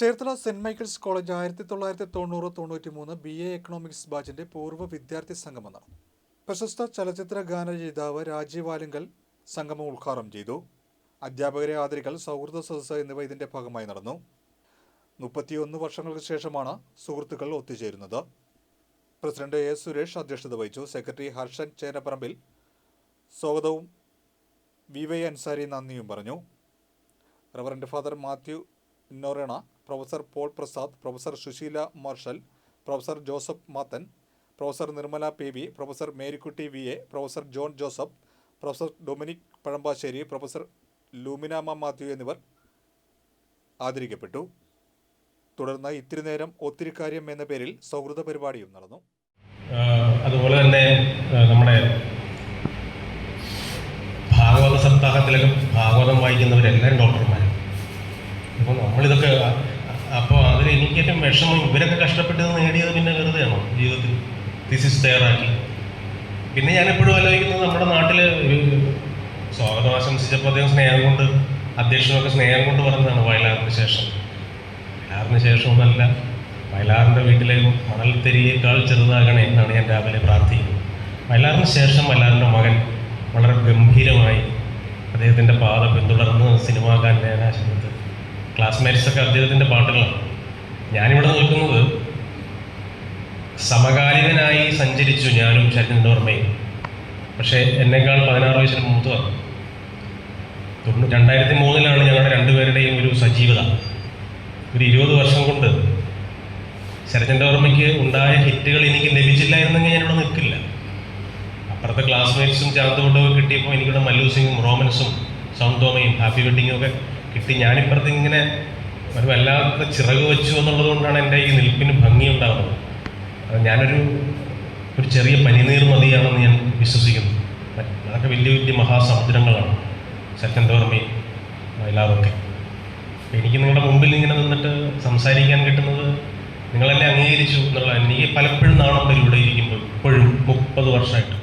Cherthala saint Michael's college ആയിരത്തി തൊള്ളായിരത്തി തൊണ്ണൂറ് തൊണ്ണൂറ്റി മൂന്ന് ബി എ എക്കണോമിക്സ് ബാച്ചിന്റെ പൂർവ വിദ്യാർത്ഥി സംഗമം നടന്നു. പ്രശസ്ത ചലച്ചിത്ര ഗാനരചയിതാവ് രാജീവ് ആലിങ്കൽ സംഗമം ഉദ്ഘാടനം ചെയ്തു. അധ്യാപകരെ ആദരിക്കൽ സൗഹൃദ സദസ്സ് എന്നിവ ഇതിന്റെ ഭാഗമായി നടന്നു. മുപ്പത്തിയൊന്ന് വർഷങ്ങൾക്ക് ശേഷമാണ് സുഹൃത്തുക്കൾ ഒത്തുചേരുന്നത്. പ്രസിഡന്റ് എ സുരേഷ് അധ്യക്ഷത വഹിച്ചു. സെക്രട്ടറി ഹർഷൻ ചേനപ്പറമ്പിൽ സ്വാഗതവും വി വൈ അൻസാരി നന്ദിയും പറഞ്ഞു. Reverend father Mathew Noronha professor Paul Prasad professor Susheela Marshal professor Joseph Mathan professor Nirmala P V professor Marykutty V A professor John Joseph professor Dominic Pazhampassery professor Luminama Mathew എന്നിവർ ആദരിക്കപ്പെട്ടു. തുടർന്ന് ഇത്തിരി നേരം ഒത്തിരി കാര്യം എന്ന പേരിൽ സൗഹൃദ പരിപാടിയും നടന്നു. അതുപോലെ തന്നെ നമ്മുടെ ഭാഗവത സപ്താഹത്തിലൊക്കെ ഭാഗവതം വായിക്കുന്നവരെല്ലാം ഡോക്ടർമാരും അപ്പോൾ നമ്മളിതൊക്കെ അപ്പോൾ അതിൽ എനിക്കേറ്റവും വിഷമം ഇവരൊക്കെ കഷ്ടപ്പെട്ടത് നേടിയത് പിന്നെ വെറുതെയാണോ ജീവിതത്തിൽ? തിസിസ് തയ്യാറാക്കി പിന്നെ ഞാൻ എപ്പോഴും ആലോചിക്കുന്നത് നമ്മുടെ നാട്ടിൽ സ്വാഗതം ആശംസിച്ചപ്പോൾ അദ്ദേഹം സ്നേഹം കൊണ്ട് അധ്യക്ഷനൊക്കെ സ്നേഹം കൊണ്ട് പറഞ്ഞതാണ് വയലാറിന് ശേഷം. വയലാറിന് ശേഷമൊന്നല്ല വയലാറിന്റെ വീട്ടിലെ മണൽ തെരിയേക്കാൾ ചെറുതാകണേ എന്നാണ് ഞാൻ രാവിലെ പ്രാർത്ഥിക്കുന്നത്. വയലാറിന് ശേഷം വയലാറിന്റെ മകൻ വളരെ ഗംഭീരമായി അദ്ദേഹത്തിന്റെ പാത പിന്തുടർന്ന് സിനിമാ ഗാനശരത്ത് ക്ലാസ്മേറ്റ്സൊക്കെ അദ്ദേഹത്തിന്റെ പാട്ടുകളാണ്. ഞാനിവിടെ നിൽക്കുന്നത് സമകാലികനായി സഞ്ചരിച്ചു ഞാനും ശരചന്ദ്ര ഓർമ്മയും പക്ഷേ എന്നെക്കാൾ പതിനാറ് വയസ്സിന് മൂത്തതാണ് തൊണ്ണൂ രണ്ടായിരത്തി മൂന്നിലാണ് ഞങ്ങളുടെ രണ്ടുപേരുടെയും ഒരു സജീവത. ഒരു ഇരുപത് വർഷം കൊണ്ട് ശരചന്ദ്രവർമ്മയ്ക്ക് ഉണ്ടായ ഹിറ്റുകൾ എനിക്ക് ലഭിച്ചില്ലായിരുന്നെങ്കിൽ ഞാനിവിടെ നിൽക്കില്ല. അപ്പുറത്തെ ക്ലാസ്മേറ്റ്സും ചാന്തോട്ടവും കിട്ടിയപ്പോൾ എനിക്കിവിടെ മല്ലൂസിങ്ങും റോമൻസും സൗന്ദോമയും ഹാപ്പി വെഡിങ്ങും ഒക്കെ കിട്ടി. ഞാനിപ്പുറത്ത് ഇങ്ങനെ ഒരു വല്ലാത്ത ചിറക് വെച്ചു എന്നുള്ളത് കൊണ്ടാണ് എന്റെ ഈ നിൽപ്പിന് ഭംഗി ഉണ്ടാകുന്നത് ഞാനൊരു ഒരു ചെറിയ പനിനീർ നദിയാണെന്ന് ഞാൻ വിശ്വസിക്കുന്നു. അതൊക്കെ വലിയ വലിയ മഹാസമുദ്രങ്ങളാണ്. ശരചന്ദ്രവർമ്മയും വയലാറൊക്കെ എനിക്ക് നിങ്ങളുടെ മുമ്പിൽ ഇങ്ങനെ നിന്നിട്ട് സംസാരിക്കാൻ കിട്ടുന്നത് നിങ്ങളെന്നെ അംഗീകരിച്ചു എന്നുള്ള എനിക്ക് പലപ്പോഴും നാണം ഇവിടെ ഇരിക്കുമ്പോൾ ഇപ്പോഴും മുപ്പത് വർഷമായിട്ട്.